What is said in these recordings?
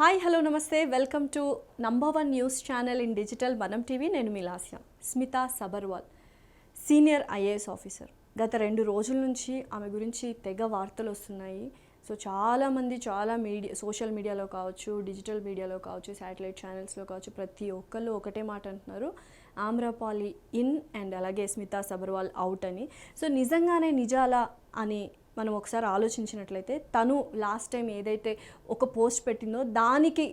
Hi hello namaste. Welcome to number one news channel in digital Manam TV నేను మీ Lasya Smita Sabharwal senior IAS officer గత రెండు రోజుల నుంచి ఆమె గురించి తెగ వార్తలు వస్తున్నాయి. సో చాలామంది చాలా మీడియా సోషల్ మీడియాలో కావచ్చు డిజిటల్ మీడియాలో కావచ్చు శాటిలైట్ ఛానల్స్లో కావచ్చు ప్రతి ఒక్కళ్ళు ఒకటే మాట అంటున్నారు. ఆమ్రపాలి ఇన్ అండ్ అలాగే స్మిత సబర్వాల్ అవుట్ అని. సో నిజంగానే నిజాలా అని మనం ఒకసారి ఆలోచించినట్లయితే తను లాస్ట్ టైం ఏదైతే ఒక పోస్ట్ పెట్టిందో దానికి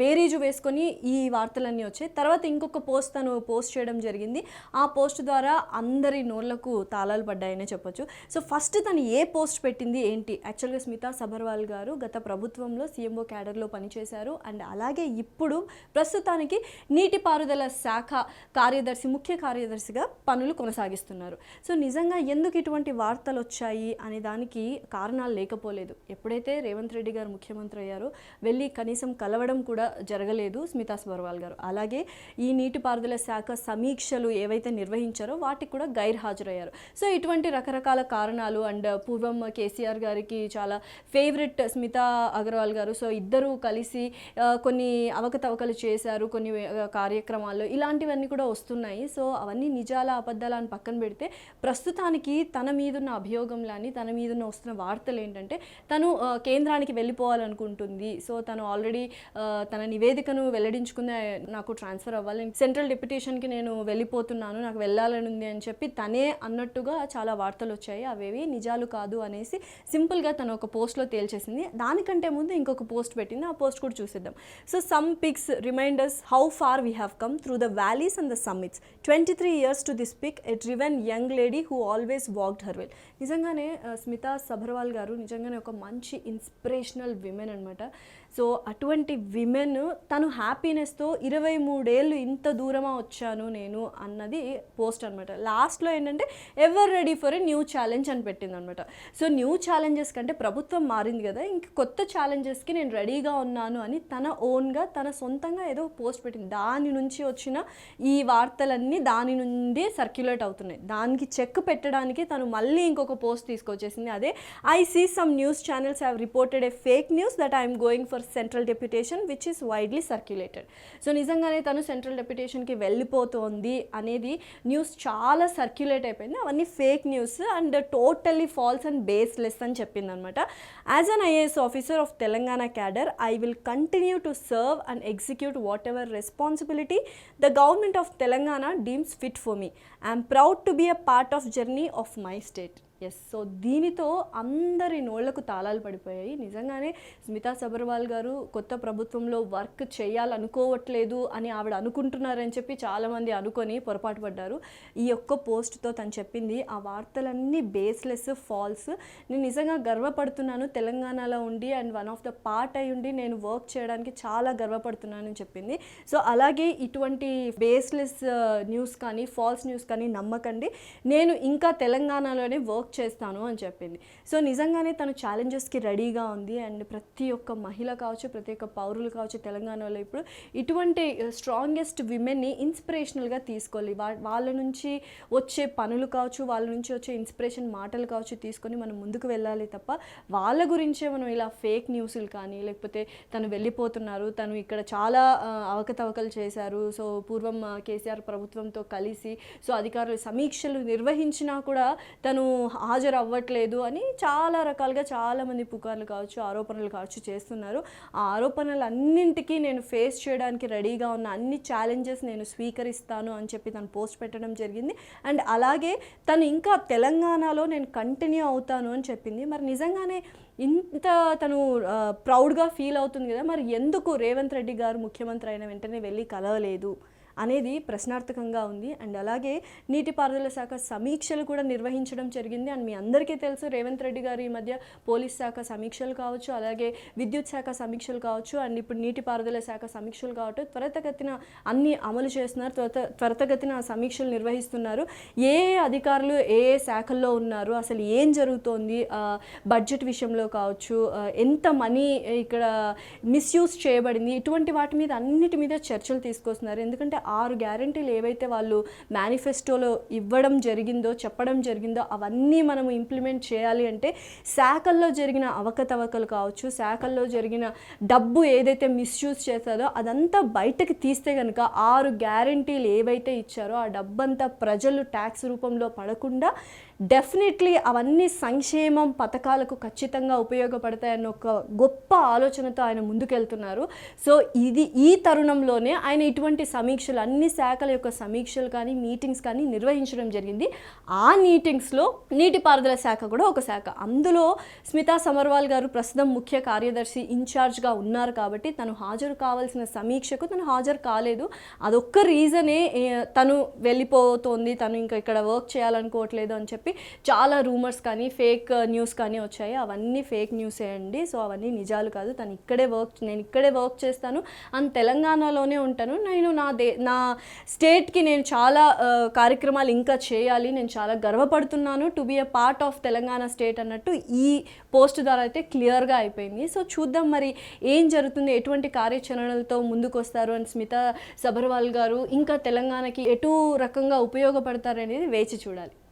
బేరీజు వేసుకొని ఈ వార్తలన్నీ వచ్చాయి. తర్వాత ఇంకొక పోస్ట్ తను పోస్ట్ చేయడం జరిగింది. ఆ పోస్ట్ ద్వారా అందరి నోళ్ళకు తాళాలు పడ్డాయనే చెప్పొచ్చు. సో ఫస్ట్ తను ఏ పోస్ట్ పెట్టింది ఏంటి? యాక్చువల్గా స్మితా సబర్వాల్ గారు గత ప్రభుత్వంలో సీఎంఓ క్యాడర్లో పనిచేశారు. అండ్ అలాగే ఇప్పుడు ప్రస్తుతానికి నీటిపారుదల శాఖ కార్యదర్శి ముఖ్య కార్యదర్శిగా పనులు కొనసాగిస్తున్నారు. సో నిజంగా ఎందుకు ఇటువంటి వార్తలు వచ్చాయి అనే దానికి కారణాలు లేకపోలేదు. ఎప్పుడైతే రేవంత్ రెడ్డి గారు ముఖ్యమంత్రి అయ్యారో వెళ్ళి కనీసం కలవడం కూడా జరగలేదు స్మితా సబర్వాల్ గారు. అలాగే ఈ నీటిపారుదల శాఖ సమీక్షలు ఏవైతే నిర్వహించారో వాటికి కూడా గైర్ హాజరయ్యారు సో ఇటువంటి రకరకాల కారణాలు అండ్ పూర్వం కేసీఆర్ గారికి చాలా ఫేవరెట్ స్మితా అగర్వాల్ గారు. సో ఇద్దరు కలిసి కొన్ని అవకతవకలు చేశారు కొన్ని కార్యక్రమాల్లో ఇలాంటివన్నీ కూడా వస్తున్నాయి. సో అవన్నీ నిజాల అబద్ధాల అని పక్కన పెడితే ప్రస్తుతానికి తన మీదున్న అభియోగంలాని తన మీదున్న వస్తున్న వార్తలు ఏంటంటే తను కేంద్రానికి వెళ్ళిపోవాలనుకుంటుంది. సో తను ఆల్రెడీ తన నివేదికను వెల్లడించుకునే నాకు ట్రాన్స్ఫర్ అవ్వాలి. సెంట్రల్ డిప్యుటేషన్కి నేను వెళ్ళిపోతున్నాను నాకు వెళ్ళాలని ఉంది అని చెప్పి తనే అన్నట్టుగా చాలా వార్తలు వచ్చాయి. అవేవి నిజాలు కాదు అనేసి సింపుల్గా తను ఒక పోస్ట్లో తేల్చేసింది. దానికంటే ముందు ఇంకొక పోస్ట్ పెట్టింది. ఆ పోస్ట్ కూడా చూసేద్దాం. So some pics reminders how far we have come through the valleys and the summits twenty three years to this pic a driven young lady who always walked her well నిజంగానే uh, Smita Sabharwal garu నిజంగానే ఒక మంచి inspirational women అనమాట so అటువంటి women తను హ్యాపీనెస్తో ఇరవై మూడేళ్ళు ఇంత దూరమా వచ్చాను నేను అన్నది పోస్ట్ అనమాట లాస్ట్లో ఏంటంటే ever ready for a new challenge అని పెట్టింది అనమాట సో న్యూ ఛాలెంజెస్ కంటే ప్రభుత్వం మారింది కదా ఇంక కొత్త ఛాలెంజెస్కి నేను రెడీగా ఉన్నాను అని తన ఓన్గా తన సొంతంగా ఏదో పోస్ట్ పెట్టింది. దాని నుంచి వచ్చిన ఈ వార్తలన్నీ దాని నుండి సర్క్యులేట్ అవుతున్నాయి. దానికి చెక్ పెట్టడానికి తను మళ్ళీ ఇంకొక పోస్ట్ తీసుకొచ్చేసింది. అదే I see some news channels have reported a fake news that I'm going for central deputation which is widely circulated so నిజంగానే తను సెంట్రల్ డెప్యుటేషన్కి వెళ్ళిపోతోంది అనేది న్యూస్ చాలా సర్క్యులేట్ అయిపోయింది. అవన్నీ fake news and totally false and baseless అని చెప్పింది అనమాట as an IAS officer of Telangana cadre I will continue to serve and execute whatever responsibility the government of Telangana deems fit for me I'm proud to be a part of journey of my state yes so దీనితో అందరి నోళ్ళకు తాళాలు పడిపోయాయి. నిజంగానే స్మితా సబర్వాల్ గారు కొత్త ప్రభుత్వంలో work చేయాలనుకోవట్లేదు అని ఆవిడ అనుకుంటున్నారని చెప్పి చాలామంది అనుకొని పొరపాటు పడ్డారు. ఈ ఒక్క పోస్ట్తో తను చెప్పింది ఆ వార్తలన్నీ బేస్లెస్ ఫాల్స్ నేను నిజంగా గర్వపడుతున్నాను తెలంగాణలో ఉండి and one of the part అయి ఉండి నేను వర్క్ చేయడానికి చాలా గర్వపడుతున్నానని చెప్పింది. సో అలాగే ఇటువంటి బేస్లెస్ న్యూస్ uh, కానీ ఫాల్స్ న్యూస్ కానీ నమ్మకండి. నేను ఇంకా తెలంగాణలోనే వర్క్ చేస్తాను అని చెప్పింది. సో నిజంగానే తను ఛాలెంజెస్కి రెడీగా ఉంది. అండ్ ప్రతి ఒక్క మహిళ కావచ్చు ప్రతి ఒక్క పౌరులు కావచ్చు తెలంగాణలో ఇప్పుడు ఇటువంటి స్ట్రాంగెస్ట్ విమెన్ని ఇన్స్పిరేషనల్గా తీసుకోవాలి. వా- వాళ్ళ నుంచి వచ్చే పనులు కావచ్చు వాళ్ళ నుంచి వచ్చే ఇన్స్పిరేషన్ మాటలు కావచ్చు తీసుకొని మనం ముందుకు వెళ్ళాలి తప్ప వాళ్ళ గురించే మనం ఇలా ఫేక్ న్యూస్లు కానీ లేకపోతే తను వెళ్ళిపోతున్నారు తను ఇక్కడ చాలా అవకతవకలు చేశారు. సో పూర్వం కేసీఆర్ ప్రభుత్వంతో కలిసి సో అధికారులు సమీక్షలు నిర్వహించినా కూడా తను హాజరు అవ్వట్లేదు అని చాలా రకాలుగా చాలామంది పుకార్లు కావచ్చు ఆరోపణలు కావచ్చు చేస్తున్నారు. ఆ ఆరోపణలు అన్నింటికీ నేను ఫేస్ చేయడానికి రెడీగా ఉన్న అన్ని ఛాలెంజెస్ నేను స్వీకరిస్తాను అని చెప్పి తను పోస్ట్ పెట్టడం జరిగింది. అండ్ అలాగే తను ఇంకా తెలంగాణలో నేను కంటిన్యూ అవుతాను అని చెప్పింది. మరి నిజంగానే ఇంత తను ప్రౌడ్గా ఫీల్ అవుతుంది కదా మరి ఎందుకు రేవంత్ రెడ్డి గారు ముఖ్యమంత్రి అయిన వెంటనే వెళ్ళి కలవలేదు? అనేది ప్రశ్నార్థకంగా ఉంది. అండ్ అలాగే నీటిపారుదల శాఖ సమీక్షలు కూడా నిర్వహించడం జరిగింది. అండ్ మీ అందరికీ తెలుసు రేవంత్ రెడ్డి గారు ఈ మధ్య పోలీస్ శాఖ సమీక్షలు కావచ్చు అలాగే విద్యుత్ శాఖ సమీక్షలు కావచ్చు అండ్ ఇప్పుడు నీటిపారుదల శాఖ సమీక్షలు కావచ్చు త్వరితగతిన అన్ని అమలు చేస్తున్నారు. త్వరత త్వరితగతిన సమీక్షలు నిర్వహిస్తున్నారు. ఏ అధికారులు ఏ ఏ శాఖల్లో ఉన్నారు అసలు ఏం జరుగుతోంది బడ్జెట్ విషయంలో కావచ్చు ఎంత మనీ ఇక్కడ మిస్యూజ్ చేయబడింది ఇటువంటి వాటి మీద అన్నిటి మీద చర్చలు తీసుకొస్తున్నారు. ఎందుకంటే ఆరు గ్యారంటీలు ఏవైతే వాళ్ళు మేనిఫెస్టోలో ఇవ్వడం జరిగిందో చెప్పడం జరిగిందో అవన్నీ మనము ఇంప్లిమెంట్ చేయాలి అంటే శాఖల్లో జరిగిన అవకతవకలు కావచ్చు శాఖల్లో జరిగిన డబ్బు ఏదైతే మిస్యూజ్ చేశారో అదంతా బయటకు తీస్తే కనుక ఆరు గ్యారంటీలు ఏవైతే ఇచ్చారో ఆ డబ్బంతా ప్రజలు ట్యాక్స్ రూపంలో పడకుండా డెఫినెట్లీ అవన్నీ సంక్షేమం పథకాలకు ఖచ్చితంగా ఉపయోగపడతాయన్న ఒక గొప్ప ఆలోచనతో ఆయన ముందుకెళ్తున్నారు. సో ఇది ఈ తరుణంలోనే ఆయన ఇటువంటి సమీక్షలు అన్ని శాఖల యొక్క సమీక్షలు కానీ మీటింగ్స్ కానీ నిర్వహించడం జరిగింది. ఆ మీటింగ్స్లో నీటిపారుదల శాఖ కూడా ఒక శాఖ. అందులో స్మితా సమర్వాల్ గారు ప్రస్తుతం ముఖ్య కార్యదర్శి ఇన్ఛార్జ్గా ఉన్నారు కాబట్టి తను హాజరు కావాల్సిన సమీక్షకు తను హాజరు కాలేదు. అదొక్క రీజనే తను వెళ్ళిపోతోంది తను ఇంకా ఇక్కడ వర్క్ చేయాలనుకోవట్లేదు అని చెప్పి చాలా రూమర్స్ కానీ ఫేక్ uh, న్యూస్ కానీ వచ్చాయి. అవన్నీ ఫేక్ న్యూసే అండి. సో అవన్నీ నిజాలు కాదు. తను ఇక్కడే వర్క్ నేను ఇక్కడే వర్క్ చేస్తాను. అండ్ తెలంగాణలోనే ఉంటాను. నేను నా దే నా స్టేట్కి నేను చాలా uh, కార్యక్రమాలు ఇంకా చేయాలి. నేను చాలా గర్వపడుతున్నాను. To be a part of Telangana state అన్నట్టు ఈ పోస్ట్ ద్వారా అయితే క్లియర్గా అయిపోయింది. సో చూద్దాం మరి ఏం జరుగుతుంది? ఎటువంటి కార్యాచరణలతో ముందుకు వస్తారు అని స్మితా సబర్వాల్ గారు ఇంకా తెలంగాణకి ఎటు రకంగా ఉపయోగపడతారనేది వేచి చూడాలి.